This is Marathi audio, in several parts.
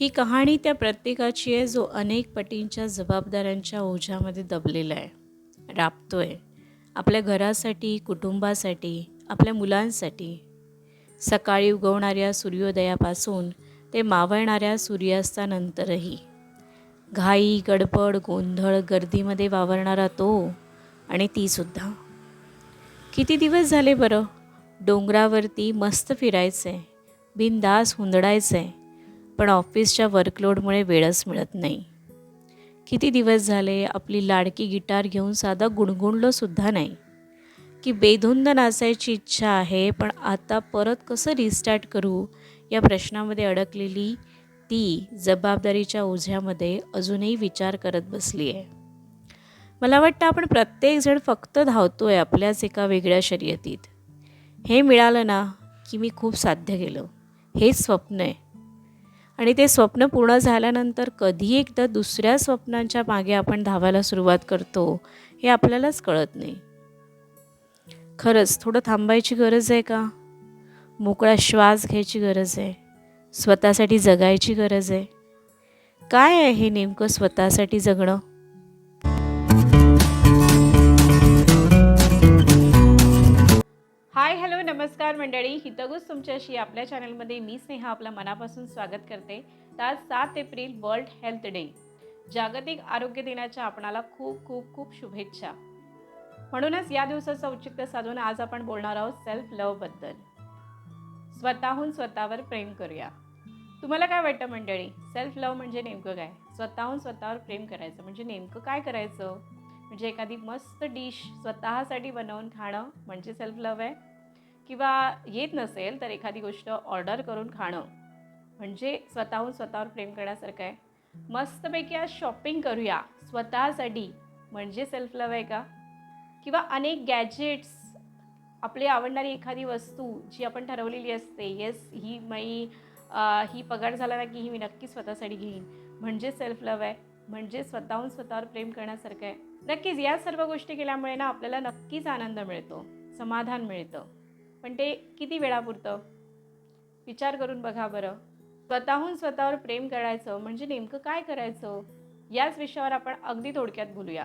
ही कहाणी त्या प्रत्येकाची आहे जो अनेक पटींच्या जबाबदाऱ्यांच्या ओझ्यामध्ये दबलेला आहे. राबतो आहे आपल्या घरासाठी कुटुंबासाठी आपल्या मुलांसाठी. सकाळी उगवणाऱ्या सूर्योदयापासून ते मावळणाऱ्या सूर्यास्तानंतरही. घाई गडबड गोंधळ गर्दीमध्ये वावरणारा तो आणि तीसुद्धा किती दिवस झाले बरं? डोंगरावरती मस्त फिरायचं आहे बिनदास हुंदडायचं आहे पण ऑफिसच्या वर्कलोडमुळे वेळच मिळत नाही. किती दिवस झाले आपली लाडकी गिटार घेऊन साधा गुणगुणलोसुद्धा नाही. की बेधुंद नाचायची इच्छा आहे पण आता परत कसं रिस्टार्ट करू? या प्रश्नामध्ये अडकलेली ती जबाबदारीच्या ओझ्यामध्ये अजूनही विचार करत बसली आहे. मला वाटतं आपण प्रत्येकजण फक्त धावतो आहे आपल्याच एका वेगळ्या शर्यतीत. हे मिळालं ना की मी खूप साध्य केलं. हेच स्वप्न आहे. आणि ते स्वप्न पूर्ण झाल्यानंतर कधी एकदा दुसऱ्या स्वप्नांच्या मागे आपण धावायला सुरुवात करतो हे आपल्यालाच कळत नाही. खरंच थोडं थांबायची गरज आहे का? मोकळा श्वास घ्यायची गरज आहे. स्वतःसाठी जगायची गरज आहे. काय आहे हे नेमकं स्वतःसाठी जगणं? हाय हॅलो नमस्कार मंडळी. हितगुज तुमच्याशी आपल्या चॅनलमध्ये मी स्नेहा आपलं मनापासून स्वागत करते. तर आज सात एप्रिल वर्ल्ड हेल्थ डे. जागतिक आरोग्य दिनाच्या आपणाला खूप खूप खूप शुभेच्छा. म्हणूनच या दिवसाचं औचित्य साधून आज आपण बोलणार आहोत सेल्फ लवबद्दल स्वतःहून स्वतःवर प्रेम करूया. तुम्हाला काय वाटतं मंडळी? सेल्फ लव म्हणजे नेमकं काय? स्वतःहून स्वतःवर प्रेम करायचं. म्हणजे नेमकं काय करायचं? म्हणजे एखादी मस्त डिश स्वतःसाठी बनवून खाणं म्हणजे सेल्फ लव आहे? किंवा येत नसेल तर एखादी गोष्ट ऑर्डर करून खाणं म्हणजे स्वतःहून स्वतःवर प्रेम करण्यासारखं आहे. मस्तपैकी आज शॉपिंग करूया. स्वतःसाठी म्हणजे सेल्फ लव आहे का? किंवा अनेक गॅजेट्स आपली आवडणारी एखादी वस्तू जी आपण ठरवलेली असते येस ही मी ही पगार झाला ना की ही मी नक्की स्वतःसाठी घेईन. म्हणजे सेल्फ लव आहे. म्हणजे स्वतःहून स्वतःवर प्रेम करण्यासारखं आहे. नक्कीच या सर्व गोष्टी केल्यामुळे ना आपल्याला नक्कीच आनंद मिळतो समाधान मिळतं. पण ते किती वेळापुरतं विचार करून बघा बरं. स्वतःहून स्वतःवर प्रेम करायचं म्हणजे नेमकं काय करायचं? याच विषयावर आपण अगदी थोडक्यात बोलूया.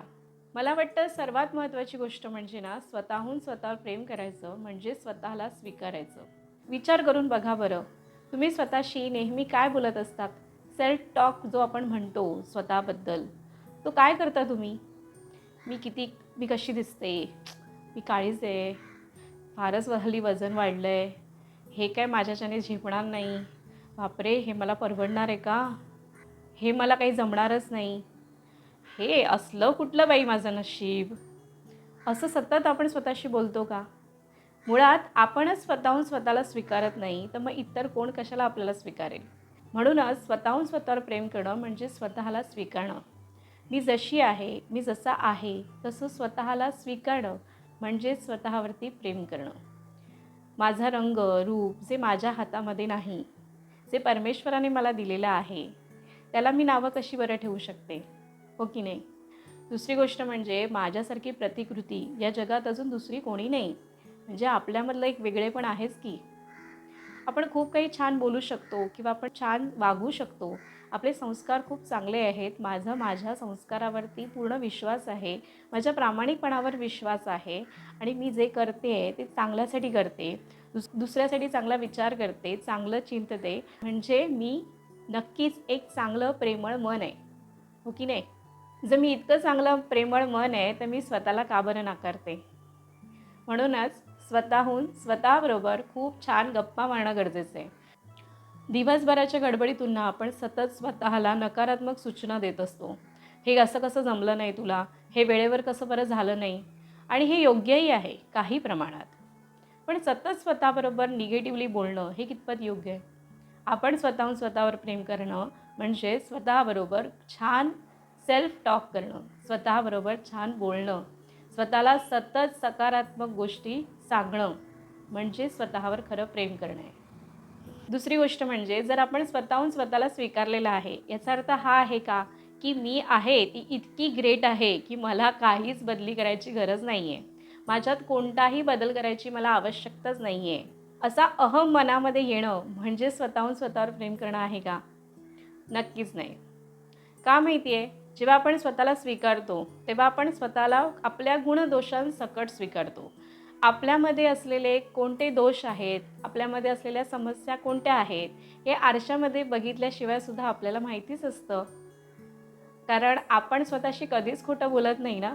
मला वाटतं सर्वात महत्त्वाची गोष्ट म्हणजे ना स्वतःहून स्वतःवर प्रेम करायचं म्हणजे स्वतःला स्वीकारायचं. विचार करून बघा बरं. तुम्ही स्वतःशी नेहमी काय बोलत असतात? सेल्फ टॉक जो आपण म्हणतो स्वतःबद्दल तो काय करता तुम्ही? मी किती मी कशी दिसते? मी काळीच आहे. फारच हल्ली वजन वाढलं आहे हे काय माझ्याच्याने झेपणार नाही? बापरे हे मला परवडणार आहे का? हे मला काही जमणारच नाही. हे असलं कुठलं बाई माझं नशीब? असं सतत आपण स्वतःशी बोलतो का? मुळात आपणच स्वतःहून स्वतःला स्वीकारत नाही तर मग इतर कोण कशाला आपल्याला स्वीकारेल? म्हणूनच स्वतःहून स्वतःवर प्रेम करणं म्हणजे स्वतःला स्वीकारणं. मी जशी आहे मी जसा आहे तसं स्वतःला स्वीकारणं. म्हणजे स्वतःवरती प्रेम करणं. माझा रंग रूप जे माझ्या हातामध्ये नाही जे परमेश्वराने मला दिलेलं आहे त्याला मी नावं कशी बरं ठेवू शकते? हो की नाही? दुसरी गोष्ट म्हणजे माझ्यासारखी प्रतिकृती या जगात अजून दुसरी कोणी नाही. म्हणजे आपल्यामधलं एक वेगळेपण आहेच की. आपण खूप काही छान बोलू शकतो किंवा आपण छान वागू शकतो आपले संस्कार खूप चांगले आहेत. माझं माझ्या संस्कारावरती पूर्ण विश्वास आहे. माझ्या प्रामाणिकपणावर विश्वास आहे. आणि मी जे करते आहे ते चांगल्यासाठी करते. दुस दुसऱ्यासाठी चांगला विचार करते चांगलं चिंतते. म्हणजे मी नक्कीच एक चांगलं प्रेमळ मन आहे. हो की नाही? जर मी इतकं चांगलं प्रेमळ मन आहे तर मी स्वतःला का बरं नाकारते? म्हणूनच स्वतःहून स्वतःबरोबर खूप छान गप्पा मारणं गरजेचं आहे. दिवसभराच्या गडबडीतून ना आपण सतत स्वतःला नकारात्मक सूचना देत असतो. हे असं कसं जमलं नाही तुला? हे वेळेवर कसं बरं झालं नाही? आणि हे योग्यही आहे काही प्रमाणात. पण सतत स्वतःबरोबर निगेटिव्हली बोलणं हे कितपत योग्य? आहे आपण स्वतःहून स्वतःवर प्रेम करणं म्हणजे स्वतःबरोबर छान सेल्फ टॉक करणं स्वतःबरोबर छान बोलणं स्वतःला सतत सकारात्मक गोष्टी सांगणं म्हणजे स्वतःवर खरं प्रेम करणं. आहे दुसरी गोष्ट म्हणजे जर आपण स्वतःहून स्वतःला स्वीकारलेलं आहे याचा अर्थ हा आहे का की मी आहे ती इतकी ग्रेट आहे की मला काहीच बदली करायची गरज नाही आहे माझ्यात कोणताही बदल करायची मला आवश्यकताच नाही आहे असा अहम मनामध्ये येणं म्हणजे स्वतःहून स्वतःवर प्रेम करणं आहे का? नक्कीच नाही. का माहिती आहे जेव्हा आपण स्वतःला स्वीकारतो तेव्हा आपण स्वतःला आपल्या गुणदोषांसकट स्वीकारतो. आपल्यामध्ये असलेले कोणते दोष आहेत? आपल्यामध्ये असलेल्या समस्या कोणत्या आहेत? हे आरशामध्ये बघितल्याशिवाय सुद्धा आपल्याला माहितीच असतं. कारण आपण स्वतःशी कधीच खोटं बोलत नाही ना?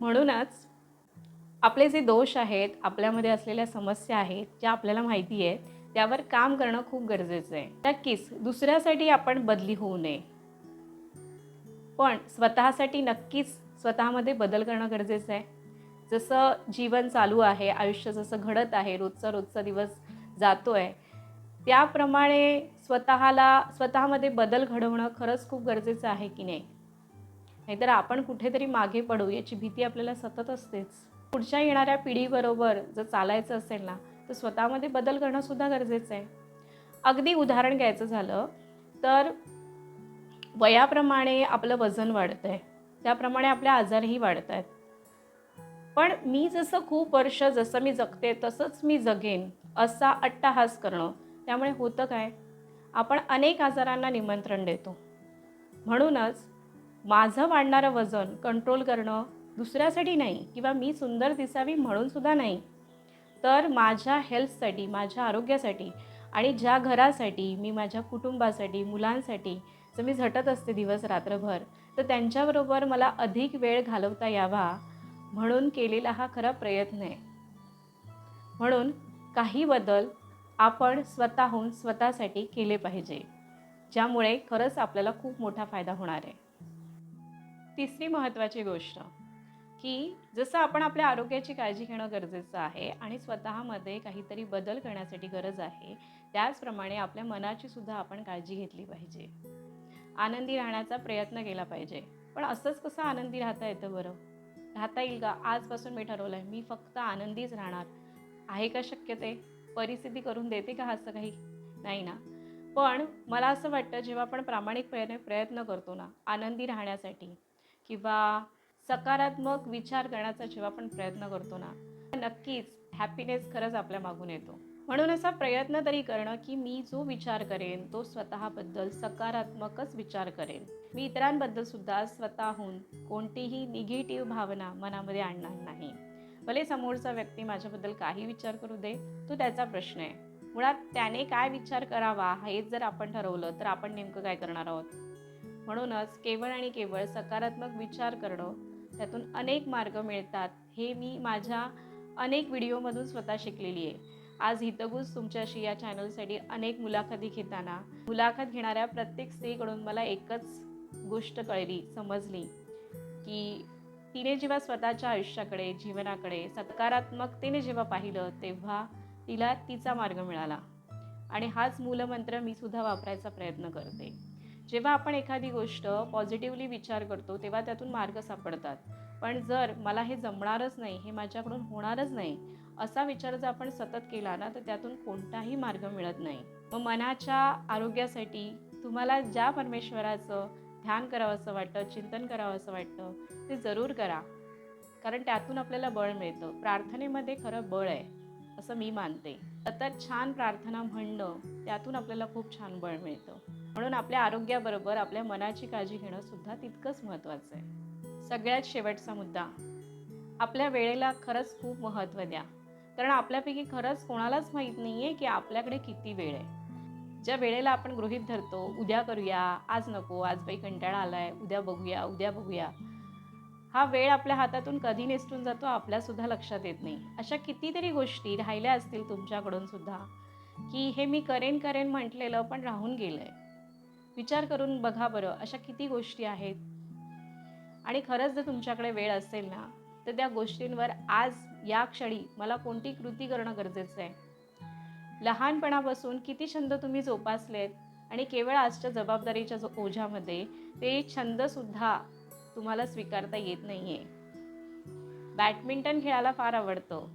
म्हणूनच आपले जे दोष आहेत आपल्यामध्ये असलेल्या समस्या आहेत ज्या आपल्याला माहिती आहेत त्यावर काम करणं खूप गरजेचं आहे. नक्कीच दुसऱ्यासाठी आपण बदली होऊ नये. पण स्वतःसाठी नक्कीच स्वतःमध्ये बदल करणं गरजेचं आहे. जसं जीवन चालू आहे आयुष्य जसं घडत आहे रोजचा रोजचा दिवस जातो आहे त्याप्रमाणे स्वतःला स्वतःमध्ये बदल घडवणं खरंच खूप गरजेचं आहे की नाही? नाहीतर आपण कुठेतरी मागे पडू याची भीती आपल्याला सतत असतेच. पुढच्या येणाऱ्या पिढीबरोबर जर चालायचं असेल ना तर स्वतःमध्ये बदल करणंसुद्धा गरजेचं आहे. अगदी उदाहरण घ्यायचं झालं तर वयाप्रमाणे आपलं वजन वाढतं आहे त्याप्रमाणे आपले आजारही वाढत आहेत पण मी जसं खूप वर्ष जसं मी जगते तसंच मी जगेन असा अट्टाहास करणं. त्यामुळे होतं काय? आपण अनेक आजारांना निमंत्रण देतो. म्हणूनच माझं वाढणारं वजन कंट्रोल करणं दुसऱ्यासाठी नाही किंवा मी सुंदर दिसावी म्हणून सुद्धा नाही. तर माझ्या हेल्थसाठी माझ्या आरोग्यासाठी आणि ज्या घरासाठी मी माझ्या कुटुंबासाठी मुलांसाठी जर मी झटत असते दिवस रात्रभर तर त्यांच्याबरोबर मला अधिक वेळ घालवता यावा. म्हणून केलेला हा खरा प्रयत्न आहे. म्हणून काही बदल आपण स्वतःहून स्वतःसाठी केले पाहिजे ज्यामुळे खरंच आपल्याला खूप मोठा फायदा होणार आहे. तिसरी महत्त्वाची गोष्ट की जसं आपण आपल्या आरोग्याची काळजी घेणं गरजेचं आहे आणि स्वतःमध्ये काहीतरी बदल करण्यासाठी गरज आहे त्याचप्रमाणे आपल्या मनाची सुद्धा आपण काळजी घेतली पाहिजे. आनंदी राहण्याचा प्रयत्न केला पाहिजे. पण असंच कसं आनंदी राहता येतं बरं? राहता येईल का? आजपासून मी ठरवलं आहे मी फक्त आनंदीच राहणार. आहे का शक्य ते परिस्थिती करून देते का असं काही? नाही ना. पण मला असं वाटतं जेव्हा आपण प्रामाणिकपणे प्रयत्न करतो ना आनंदी राहण्यासाठी किंवा सकारात्मक विचार करण्याचा जेव्हा आपण प्रयत्न करतो ना नक्कीच हॅपीनेस खरंच आपल्या मागून येतो. म्हणून असा प्रयत्न तरी करणं की मी जो विचार करेन तो स्वतःबद्दल सकारात्मकच विचार करेन. मी इतरांबद्दल सुद्धा स्वतःहून कोणतीही निगेटिव्ह भावना मनामध्ये आणणार नाही. भले समोरचा व्यक्ती माझ्याबद्दल काही विचार करू दे तो त्याचा प्रश्न आहे. मुळात त्याने काय विचार करावा हेच जर आपण ठरवलं तर आपण नेमकं काय करणार आहोत? म्हणूनच केवळ आणि केवळ सकारात्मक विचार करणं त्यातून अनेक मार्ग मिळतात हे मी माझ्या अनेक व्हिडिओमधून स्वतः शिकलेली आहे. आज हितगुज तुमच्याशी या चॅनलसाठी अनेक मुलाखती घेताना. मुलाखत घेणाऱ्या प्रत्येक स्त्रीकडून मला एकच गोष्ट कळली समजली की तिने जेव्हा स्वतःच्या आयुष्याकडे जीवनाकडे सकारात्मकतेने जेव्हा पाहिलं तेव्हा तिला तिचा मार्ग मिळाला. आणि हाच मूलमंत्र मी सुद्धा वापरायचा प्रयत्न करते. जेव्हा आपण एखादी गोष्ट पॉझिटिव्हली विचार करतो तेव्हा त्यातून मार्ग सापडतात. पण जर मला हे जमणारच नाही हे माझ्याकडून होणारच नाही असा विचार जर आपण सतत केला ना तर त्यातून कोणताही मार्ग मिळत नाही. मग मनाच्या आरोग्यासाठी तुम्हाला ज्या परमेश्वराचं ध्यान करावं असं वाटतं चिंतन करावं असं वाटतं ते जरूर करा. कारण त्यातून आपल्याला बळ मिळतं. प्रार्थनेमध्ये खरं बळ आहे असं मी मानते. सतत छान प्रार्थना म्हणणं त्यातून आपल्याला खूप छान बळ मिळतं. म्हणून आपल्या आरोग्याबरोबर आपल्या मनाची काळजी घेणं सुद्धा तितकंच महत्त्वाचं आहे. सगळ्यात शेवटचा मुद्दा. आपल्या वेळेला खरंच खूप महत्त्व द्या. कारण आपल्यापैकी खरंच कोणालाच माहीत नाही आहे की आपल्याकडे किती वेळ आहे. ज्या वेळेला आपण गृहित धरतो उद्या करूया आज नको आज बाई कंटाळा आला आहे उद्या बघूया उद्या बघूया. हा वेळ आपल्या हातातून कधी निसटून जातो आपल्यासुद्धा लक्षात येत नाही. अशा कितीतरी गोष्टी राहिल्या असतील तुमच्याकडून सुद्धा की हे मी करेन करेन म्हटलेलं पण राहून गेलं आहे विचार करून बघा बरं अशा किती गोष्टी आहेत? आणि खरंच जर तुमच्याकडे वेळ असेल ना तर त्या गोष्टींवर आज या क्षणी मला कोणती कृती करणं गरजेचं आहे? लहानपणापासून किती छंद तुम्ही जोपासलेत आणि केवळ आजच्या जबाबदारीच्या जो ओझ्यामध्ये ते छंदसुद्धा तुम्हाला स्वीकारता येत नाही आहे बॅडमिंटन खेळायला फार आवडतं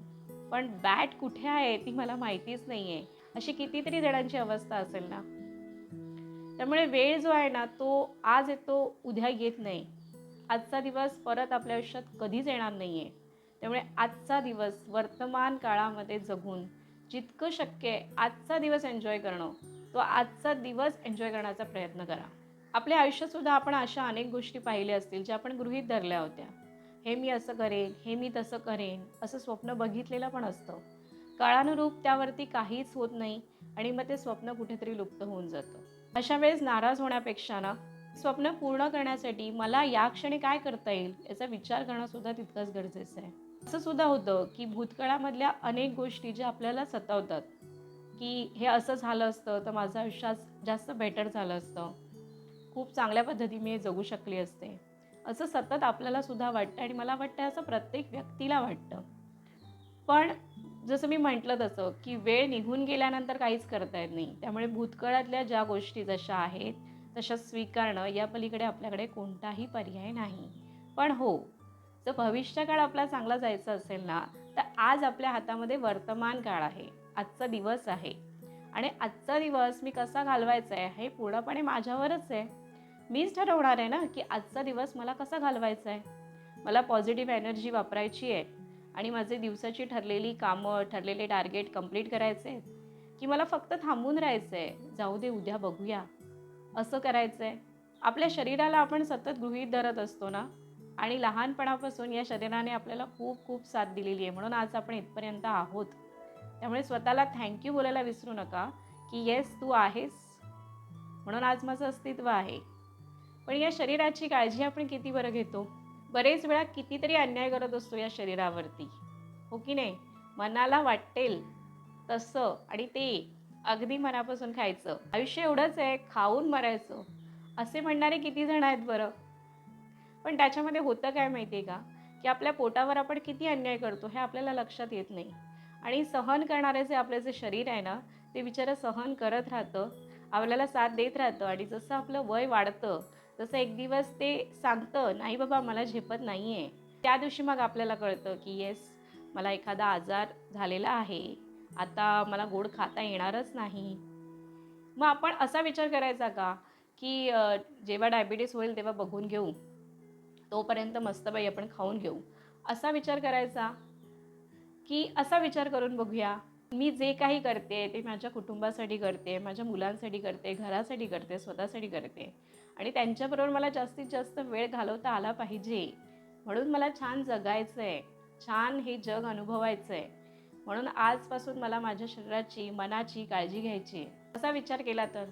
पण बॅट कुठे आहे ती मला माहितीच नाही आहे अशी कितीतरी जणांची अवस्था असेल ना. त्यामुळे वेळ जो आहे ना तो आज येतो उद्या येत नाही. आजचा दिवस परत आपल्या आयुष्यात कधीच येणार नाही आहे त्यामुळे आजचा दिवस वर्तमान काळामध्ये जगून जितकं शक्य आहे आजचा दिवस एन्जॉय करणं तो आजचा दिवस एन्जॉय करण्याचा प्रयत्न करा. आपल्या आयुष्यातसुद्धा आपण अशा अनेक गोष्टी पाहिल्या असतील ज्या आपण गृहीत धरल्या होत्या. हे मी असं करेन हे मी तसं करेन असं स्वप्न बघितलेलं पण असतं. काळानुरूप त्यावरती काहीच होत नाही आणि मग ते स्वप्न कुठेतरी लुप्त होऊन जातं. अशा वेळेस नाराज होण्यापेक्षा ना स्वप्न पूर्ण करण्यासाठी मला या क्षणी काय करता येईल याचा विचार करणं सुद्धा तितकंच गरजेचं आहे. असं सुद्धा होतं की भूतकाळामधल्या अनेक गोष्टी ज्या आपल्याला सतावतात की हे असं झालं असतं तर माझं आयुष्यात जास्त बेटर झालं असतं. खूप चांगल्या पद्धतीने मी जगू शकली असते. असं सतत आपल्याला सुद्धा वाटतं आणि मला वाटतं असं प्रत्येक व्यक्तीला वाटतं. पण जसं मी म्हटलं तसं की वेळ निघून गेल्यानंतर काहीच करता येत नाही. त्यामुळे भूतकाळातल्या ज्या गोष्टी जशा आहेत तशा स्वीकारणं या पलीकडे आपल्याकडे कोणताही पर्याय नाही. पण हो जर भविष्य काळ आपला चांगला जायचा असेल ना तर आज आपल्या हातामध्ये वर्तमान काळ आहे आजचा दिवस आहे. आणि आजचा दिवस मी कसा घालवायचा आहे हे पूर्णपणे माझ्यावरच आहे. मीच ठरवणार आहे ना की आजचा दिवस मला कसा घालवायचा आहे? मला पॉझिटिव्ह एनर्जी वापरायची आहे. आणि माझे दिवसाची ठरलेली कामं ठरलेले टार्गेट कंप्लीट करायचे आहेत. की मला फक्त थांबून राहायचं आहे जाऊ दे उद्या बघूया. असं करायचं आहे आपल्या शरीराला आपण सतत गृहीत धरत असतो ना आणि लहानपणापासून या शरीराने आपल्याला खूप खूप साथ दिलेली आहे. म्हणून आज आपण इथपर्यंत आहोत. त्यामुळे स्वतःला थँक्यू बोलायला विसरू नका की येस तू आहेस. म्हणून आज माझं अस्तित्व आहे. पण या शरीराची काळजी आपण किती बरं घेतो? बरेच वेळा कितीतरी अन्याय करत असतो या शरीरावरती. हो की नाही? मनाला वाटेल तसं आणि ते अगदी मनापासून खायचं. आयुष्य एवढंच आहे खाऊन मरायचं. असे म्हणणारे किती जण आहेत बरं? पण त्याच्यामध्ये होतं काय माहिती आहे का? की आपल्या पोटावर आपण किती अन्याय करतो हे आपल्याला लक्षात येत नाही. आणि सहन करणारे जे आपलं जे शरीर आहे ना ते बिचारं सहन करत राहतं आपल्याला साथ देत राहतं आणि जसं आपलं वय वाढतं तसं एक दिवस ते सांगतं नाही बाबा मला झेपत नाही आहे त्या दिवशी मग आपल्याला कळतं की येस मला एखादा आजार झालेला आहे. आता मला गोड खाता येणारच नाही. मग आपण असा विचार करायचा का की जेव्हा डायबिटीस होईल तेव्हा बघून घेऊ. तोपर्यंत मस्तबाई आपण खाऊन घेऊ. असा विचार करायचा की असा विचार करून बघूया. मी जे काही करते ते माझ्या कुटुंबासाठी करते माझ्या मुलांसाठी करते घरासाठी करते स्वतःसाठी करते. आणि त्यांच्याबरोबर मला जास्तीत जास्त वेळ घालवता आला पाहिजे. म्हणून मला छान जगायचं आहे छान हे जग अनुभवायचं आहे म्हणून आजपासून मला माझ्या शरीराची मनाची काळजी घ्यायची असा विचार केला तर?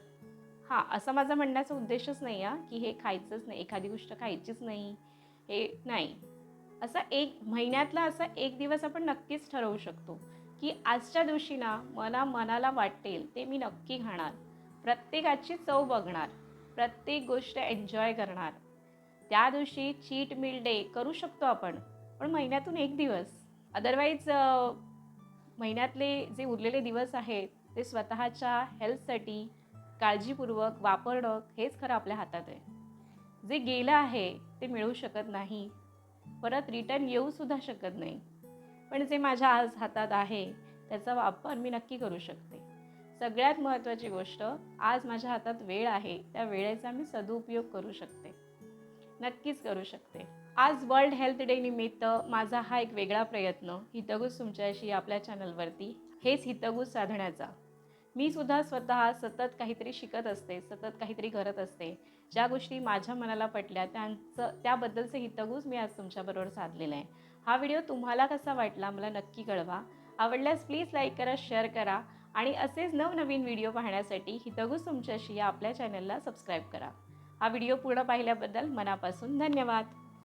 हां असा माझा म्हणण्याचा उद्देशच नाही आहे की हे खायचंच नाही एखादी गोष्ट खायचीच नाही. हे नाही. असा एक महिन्यातला असा एक दिवस आपण नक्कीच ठरवू शकतो की आजच्या दिवशी ना मला मनाला वाटेल ते मी नक्की खाणार. प्रत्येकाची चव बघणार. प्रत्येक गोष्ट एन्जॉय करणार. त्या दिवशी चीट मिल डे करू शकतो आपण पण महिन्यातून एक दिवस. अदरवाईज महिन्यातले जे उरलेले दिवस आहेत ते स्वतःच्या हेल्थसाठी काळजीपूर्वक वापरणं हेच खरं आपल्या हातात आहे. जे गेलं आहे ते मिळू शकत नाही. परत रिटर्न येऊसुद्धा शकत नाही. पण जे माझ्या आज हातात आहे त्याचा वापर मी नक्की करू शकते. सगळ्यात महत्त्वाची गोष्ट आज माझ्या हातात वेळ आहे त्या वेळेचा मी सदुपयोग करू शकते. नक्कीच करू शकते. आज वर्ल्ड हेल्थ डे निमित्त माझा हा एक वेगळा प्रयत्न हितगुज तुमच्याशी आपल्या चॅनलवरती हेच हितगुज साधण्याचा. मी सुद्धा स्वतः सतत काहीतरी शिकत असते सतत काहीतरी करत असते. ज्या गोष्टी माझ्या मनाला पटल्या त्यांचं त्याबद्दलचे हितगुज मी आज तुमच्याबरोबर साधलेलं आहे. हा व्हिडिओ तुम्हाला कसा वाटला मला नक्की कळवा. आवडल्यास प्लीज लाईक करा शेअर करा आणि असेच नवनवीन व्हिडिओ पाहण्यासाठी हितगुज तुमच्याशी या आपल्या चॅनलला सबस्क्राईब करा. हा व्हिडिओ पूर्ण पाहिल्याबद्दल मनापासून धन्यवाद.